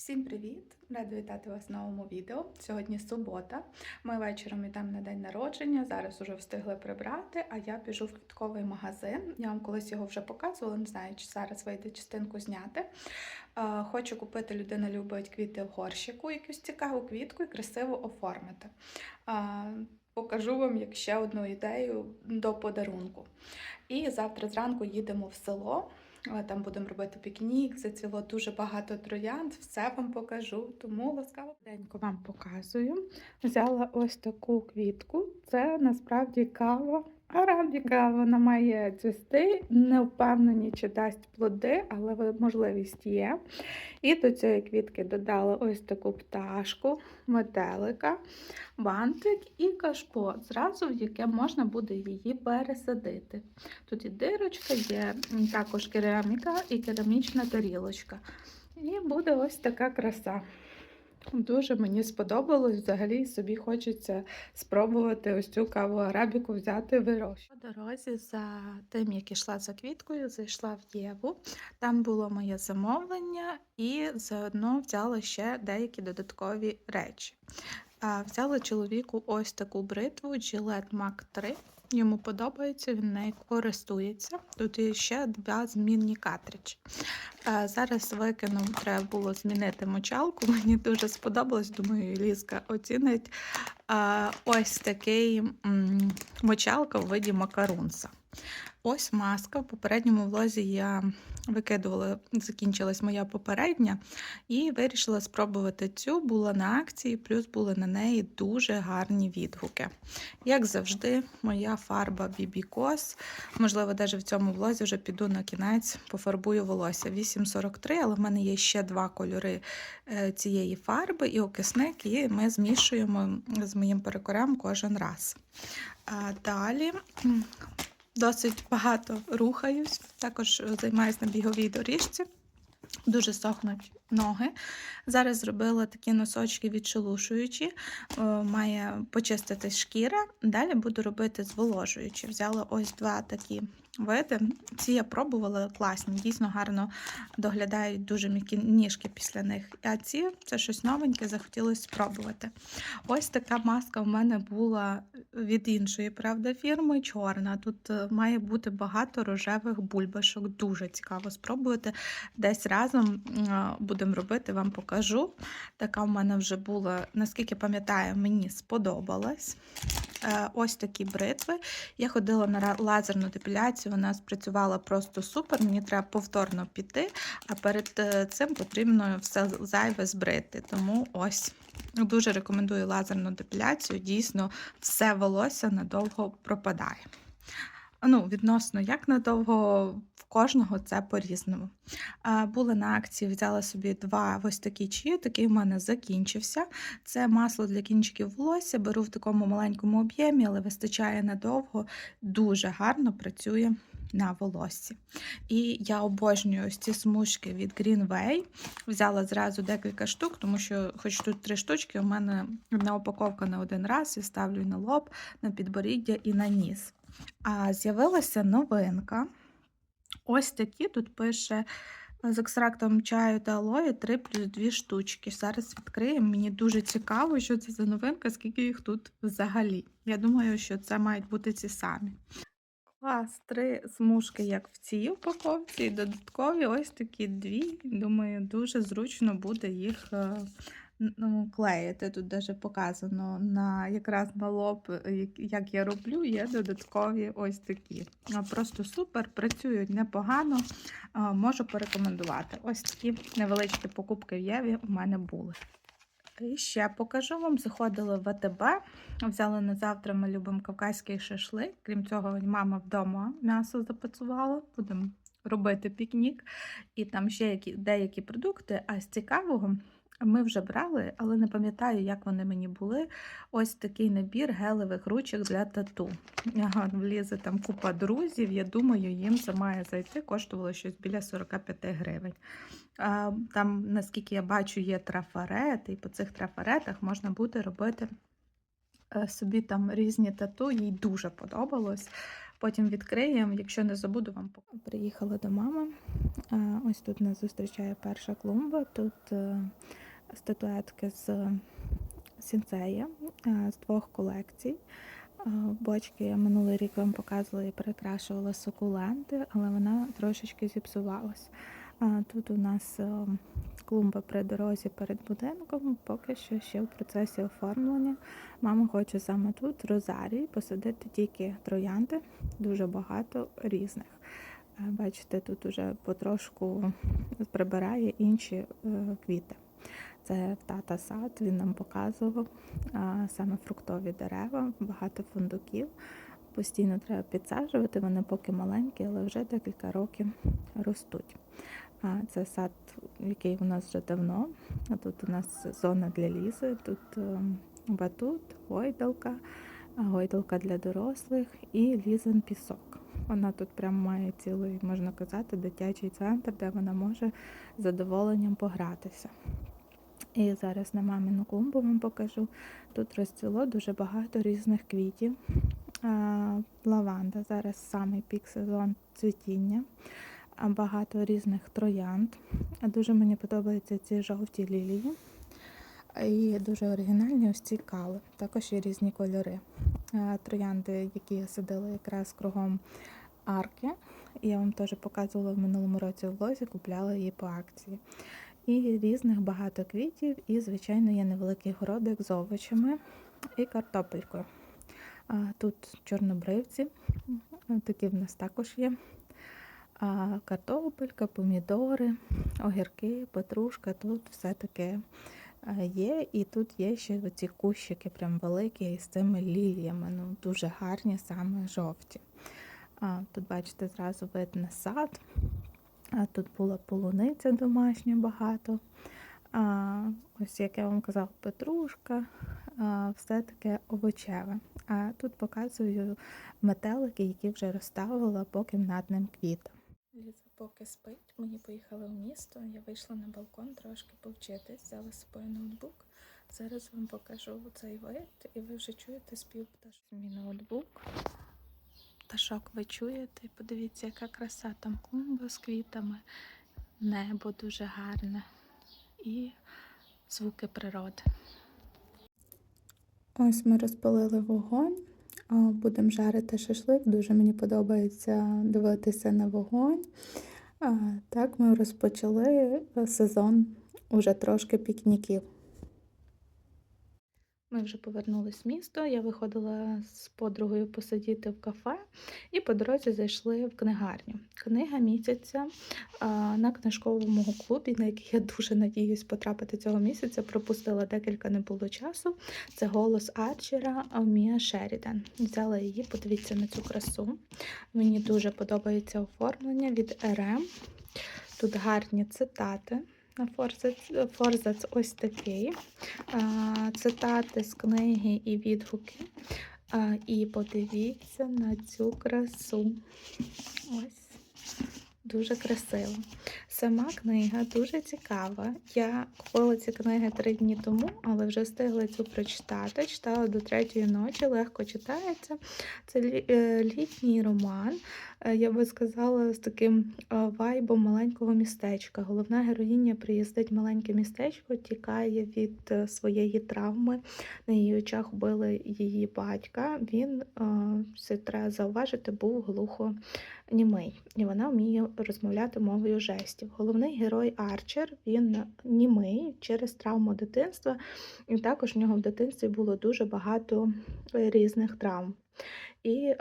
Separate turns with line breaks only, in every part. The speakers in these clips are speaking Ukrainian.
Всім привіт! Рада вітати вас в новому відео. Сьогодні субота. Ми вечором йдемо на день народження. Зараз уже встигли прибрати, а я біжу в квітковий магазин. Я вам колись його вже показувала, не знаю, чи зараз вийде частинку зняти. Хочу купити, людина любить квіти в горщику, якусь цікаву квітку і красиво оформити. Покажу вам як ще одну ідею до подарунку. І завтра зранку їдемо в село. Там будемо робити пікнік, зацвіло дуже багато троянд, все вам покажу. Тому ласкаво денько вам показую. Взяла ось таку квітку. Це насправді кава. Арабіка вона має цвісти. Не впевнені, чи дасть плоди, але можливість є. І до цієї квітки додала ось таку пташку, метелика, бантик і кашпо, зразу в яке можна буде її пересадити. Тут і дирочка, є також кераміка і керамічна тарілочка. І буде ось така краса. Дуже мені сподобалось. Взагалі собі хочеться спробувати ось цю каву арабіку взяти вирощувати. По дорозі за тим, як ішла за квіткою, зайшла в Єву. Там було моє замовлення, і заодно взяла ще деякі додаткові речі. Взяла чоловіку ось таку бритву Gillette Mac 3. Йому подобається, він нею користується. Тут є ще два змінні картриджі. Зараз викину, треба було змінити мочалку. Мені дуже сподобалось, думаю, Лізка оцінить. Ось такий мочалка в виді макарунса. Ось маска. В попередньому влозі я викидувала, закінчилась моя попередня, і вирішила спробувати цю. Була на акції, плюс були на неї дуже гарні відгуки. Як завжди, моя фарба BB Cos. Можливо, навіть в цьому влозі вже піду на кінець, пофарбую волосся 8,43, але в мене є ще два кольори е, цієї фарби і окисник, і ми змішуємо з моїм перекорем кожен раз. Далі досить багато рухаюсь, також займаюся на біговій доріжці. Дуже сохнуть ноги. Зараз зробила такі носочки відшелушуючі, е, має почиститись шкіра. Далі буду робити зволожуючі. Взяла ось два такі види. Ці я пробувала класні, дійсно гарно доглядають дуже м'які ніжки після них. А ці це щось новеньке, захотілося спробувати. Ось така маска в мене була від іншої, правда, фірми чорна. Тут е, має бути багато рожевих бульбашок. Дуже цікаво спробувати. Десь разом м, будемо робити, вам покажу. Така в мене вже була, наскільки пам'ятаю, мені сподобалась. Е, Ось такі бритви. Я ходила на лазерну депіляцію, вона спрацювала просто супер. Мені треба повторно піти, а перед е, цим потрібно все зайве збрити. Тому ось дуже рекомендую лазерну депіляцію. Дійсно, все волосся надовго пропадає. Ну, відносно як надовго, в кожного це по-різному. Була на акції, взяла собі два ось такі чиї, такий в мене закінчився. Це масло для кінчиків волосся. Беру в такому маленькому об'ємі, але вистачає надовго. Дуже гарно працює на волоссі. І я обожнюю ось ці смужки від Greenway. Взяла зразу декілька штук, тому що, хоч тут три штучки, у мене одна упаковка на один раз і ставлю на лоб, на підборіддя і на ніс. А з'явилася новинка. Ось такі тут пише з екстрактом чаю та алої 3 плюс 2 штучки. Зараз відкриємо. Мені дуже цікаво, що це за новинка, скільки їх тут взагалі. Я думаю, що це мають бути ці самі. Клас, три смужки, як в цій упаковці, і додаткові ось такі дві. Думаю, дуже зручно буде їх е, ну, клеїти. Тут даже показано на якраз на лоб, е, як- я роблю, є додаткові ось такі. Просто супер, працюють непогано. Можу порекомендувати. Ось такі невеличкі покупки в Єві у мене були. І ще покажу вам. Заходила в АТБ, взяли на завтра. Ми любимо кавказький шашлик. Крім цього, мама вдома м'ясо запацювала. Будемо робити пікнік. І там ще деякі продукти. А з цікавого ми вже брали, але не пам'ятаю, як вони мені були. Ось такий набір гелевих ручок для тату. Ага, влізе там купа друзів. Я думаю, їм це має зайти. Коштувало щось біля 45 гривень. А, Там, наскільки я бачу, є трафарети, і по цих трафаретах можна буде робити е, собі там різні тату. Їй дуже подобалось. Потім відкриємо, якщо не забуду, вам. Приїхала до мами. Ось тут нас зустрічає перша клумба. Тут е, статуетки з сінцея е, з двох колекцій. Е, Бочки я минулий рік вам показувала і перекрашувала сукуленти, але вона трошечки зіпсувалась. Тут у нас е, клумба при дорозі перед будинком, поки що ще в процесі оформлення. Мама хоче саме тут, в розарії, посадити тільки троянди, дуже багато різних. Е, Бачите, тут уже потрошку прибирає інші е, квіти. Це тата сад, він нам показував саме фруктові дерева, багато фундуків. Постійно треба підсаджувати, вони поки маленькі, але вже декілька років ростуть. Це сад, який у нас вже давно. Тут у нас зона для лізи, тут е, батут, гойдалка, гойдалка для дорослих і лізен пісок. Вона тут прямо має цілий, можна казати, дитячий центр, де вона може з задоволенням погратися. І зараз на мамину клумбу вам покажу. Тут розцвіло дуже багато різних квітів. Лаванда зараз самий пік сезон цвітіння, багато різних троянд. Дуже мені подобаються ці жовті лілії. І дуже оригінальні ось ці кали. Також є різні кольори. Троянди, які я садила якраз кругом арки. Я вам теж показувала в минулому році в влозі, купляла її по акції. І різних багато квітів, і, звичайно, є невеликий городик з овочами і картопелькою. Тут чорнобривці, такі в нас також є. Картопелька, помідори, огірки, петрушка, тут все таке є. І тут є ще оці кущики прям великі з цими ліліями. Ну, дуже гарні, саме жовті. Тут, бачите, зразу видно сад. А Тут була полуниця домашня багато. А, Ось, як я вам казала, петрушка, а, все таке овочеве. А тут показую метелики, які вже розставила по кімнатним квітам. Ліза поки спить, мені поїхали в місто. Я вийшла на балкон трошки повчитись, взяла з собою ноутбук. Зараз вам покажу цей вид, і ви вже чуєте спів пташок. Мій ноутбук. Пташок ви чуєте, подивіться, яка краса там клумба з квітами, небо дуже гарне і звуки природи. Ось ми розпалили вогонь, будемо жарити шашлик. Дуже мені подобається дивитися на вогонь. Так ми розпочали сезон уже трошки пікніків. Ми вже повернулись в місто. Я виходила з подругою посидіти в кафе і по дорозі зайшли в книгарню. Книга місяця на книжковому клубі, на який я дуже надіюсь потрапити цього місяця. Пропустила декілька не було часу. Це голос Арчера Мія Шерідан. Взяла її, подивіться на цю красу. Мені дуже подобається оформлення від РМ. Тут гарні цитати. На форзац, форзац ось такий. Цитати з книги і відгуки. І подивіться на цю красу. Ось. Дуже красиво. Сама книга дуже цікава. Я купила ці книги три дні тому, але вже встигла цю прочитати. Читала до третьої ночі, легко читається. Це е, літній роман. Е, Я би сказала, з таким е, вайбом маленького містечка. Головна героїня приїздить в маленьке містечко, тікає від е, своєї травми. На її очах вбили її батька. Він, е, це треба зауважити, був глухо німий, і вона вміє розмовляти мовою жестів. Головний герой Арчер він німий через травму дитинства, і також в нього в дитинстві було дуже багато різних травм. І е,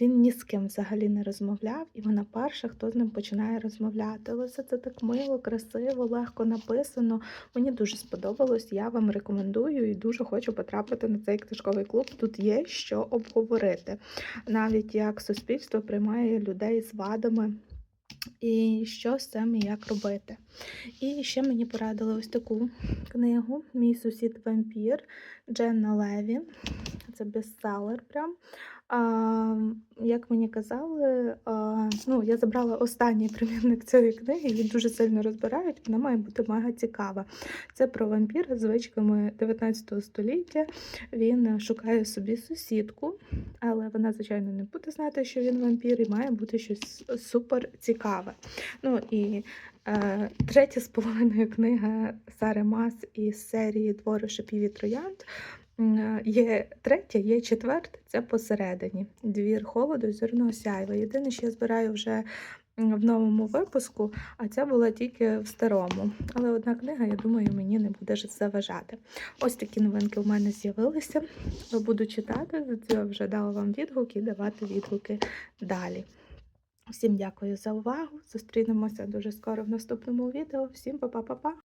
він ні з ким взагалі не розмовляв, і вона перша, хто з ним починає розмовляти. Але все це так мило, красиво, легко написано. Мені дуже сподобалось. Я вам рекомендую і дуже хочу потрапити на цей книжковий клуб. Тут є що обговорити. Навіть як суспільство приймає людей з вадами. І що з цим і як робити. І ще мені порадили ось таку книгу Мій сусід вампір Дженна Леві. Це бестселер прям. А, як мені казали, а, ну, я забрала останній примірник цієї книги, її дуже сильно розбирають, вона має бути мега цікава. Це про вампіра з звичками 19 століття. Він шукає собі сусідку, але вона, звичайно, не буде знати, що він вампір, і має бути щось супер цікаве. Ну і е, третя з половиною книга Сари Мас із серії Двори шипів і троянд. Е, Є третя, є четверта, це посередині. Двір холоду, зірного сяйва. Єдине, що я збираю вже в новому випуску, а ця була тільки в старому. Але одна книга, я думаю, мені не буде заважати. Ось такі новинки у мене з'явилися. Буду читати, за це вже дала вам відгуки і давати відгуки далі. Всім дякую за увагу. Зустрінемося дуже скоро в наступному відео. Всім па-па-па-па!